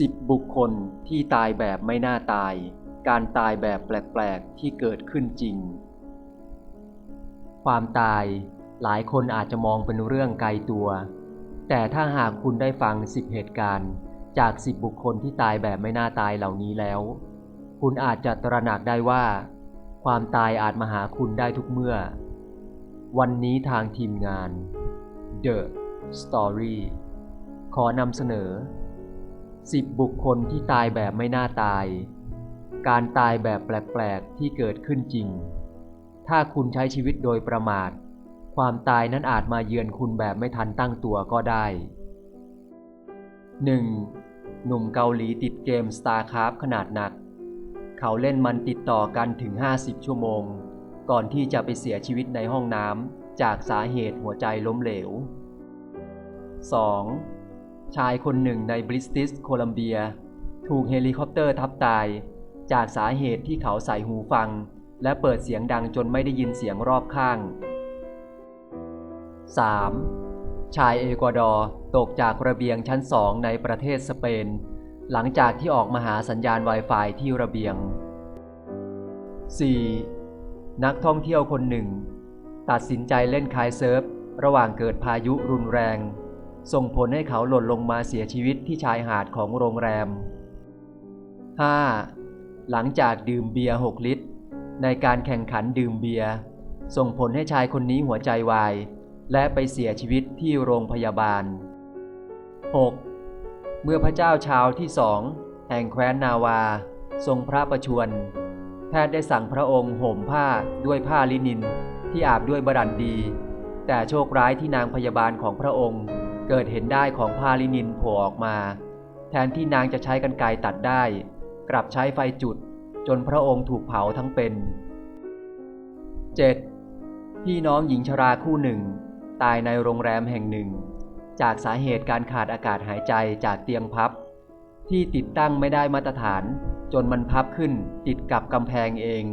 10บุคคลที่ตายแบบไม่น่าตาย การตายแบบแปลกๆ ที่เกิดขึ้นจริง ความตายหลายคนอาจจะมองเป็นเรื่องไกลตัว แต่ถ้าหากคุณได้ฟัง10เหตุการณ์ จาก10บุคคลที่ตายแบบไม่น่าตายเหล่านี้แล้ว คุณอาจจะตระหนักได้ว่า ความตายอาจมาหาคุณได้ทุกเมื่อ วันนี้ทางทีมงาน The Story ขอนำเสนอ 10 บุคคลที่ตายแบบไม่น่าตาย การตายแบบแปลกๆที่เกิดขึ้นจริง ถ้าคุณใช้ชีวิตโดยประมาท ความตายนั้นอาจมาเยือนคุณแบบไม่ทันตั้งตัวก็ได้ 1. หนุ่มเกาหลีติดเกม StarCraft ขนาดหนัก เขาเล่นมันติดต่อกันถึง 50 ชั่วโมง ก่อนที่จะไปเสียชีวิตในห้องน้ำจากสาเหตุหัวใจล้มเหลว 2. ชายคนหนึ่งในบริสติสโคลัมเบีย ถูกเฮลิคอปเตอร์ทับตาย จากสาเหตุที่เขาใส่หูฟัง และเปิดเสียงดังจนไม่ได้ยินเสียงรอบข้าง 3. ชายเอกวาดอร์ตกจากระเบียงชั้นสองในประเทศสเปน หลังจากที่ออกมาหาสัญญาณ Wi-Fi ที่ระเบียง 4. นักท่องเที่ยวคนหนึ่ง ตัดสินใจเล่นคายเซิร์ฟ ระหว่างเกิดพายุรุนแรง ส่งผลให้เขาหล่นลงมาเสียชีวิตที่ชายหาดของโรงแรม 5. หลังจากดื่มเบียร์ 6 ลิตร ในการแข่งขันดื่มเบียร์ส่งผลให้ชายคนนี้หัวใจวาย และไปเสียชีวิตที่โรงพยาบาล 6. เมื่อพระเจ้าชาวที่สองแห่งแคว้นนาวา ทรงพระประชวรแพทย์ได้สั่งพระองค์ห่มผ้าด้วยผ้าลินินที่อาบด้วยบรันดี แต่โชคร้ายที่นางพยาบาลของพระองค์ เกิดเห็นได้ของผ้าลินินโผล่ออกมา แทนที่นางจะใช้กันไกตัดได้ กลับใช้ไฟจุด จนพระองค์ถูกเผาทั้งเป็น 7. พี่น้องหญิงชราคู่หนึ่ง ตายในโรงแรมแห่งหนึ่ง จากสาเหตุการขาดอากาศหายใจจากเตียงพับ ที่ติดตั้งไม่ได้มาตรฐาน จนมันพับขึ้นติดกับกำแพงเอง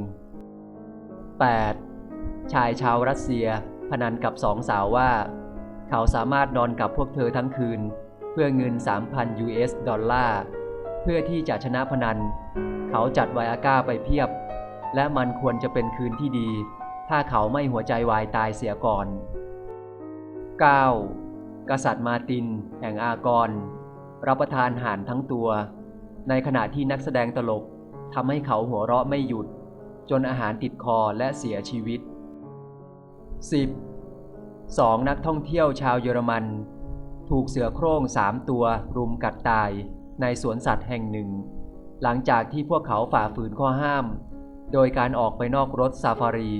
8. ชายชาวรัสเซีย พนันกับสองสาวว่า เขาสามารถนอนกับพวกเธอทั้งคืน เพื่อเงิน 3,000 US ดอลลาร์ เพื่อที่จะชนะพนัน เขาจัดไวอาก้าไปเพียบ และมันควรจะเป็นคืนที่ดี ถ้าเขาไม่หัวใจวายตายเสียก่อน 9. กษัตริย์มาติน แห่งอากร รับประทานห่านทั้งตัว ในขณะที่นักแสดงตลกทำให้เขาหัวเราะไม่หยุด จนอาหารติดคอและเสียชีวิต 10. สองนักท่องเที่ยวชาวเยอรมัน ถูกเสือโคร่งสามตัวรุมกัดตายในสวนสัตว์แห่งหนึ่ง หลังจากที่พวกเขาฝ่าฝืนข้อห้าม โดยการออกไปนอกรถซาฟารี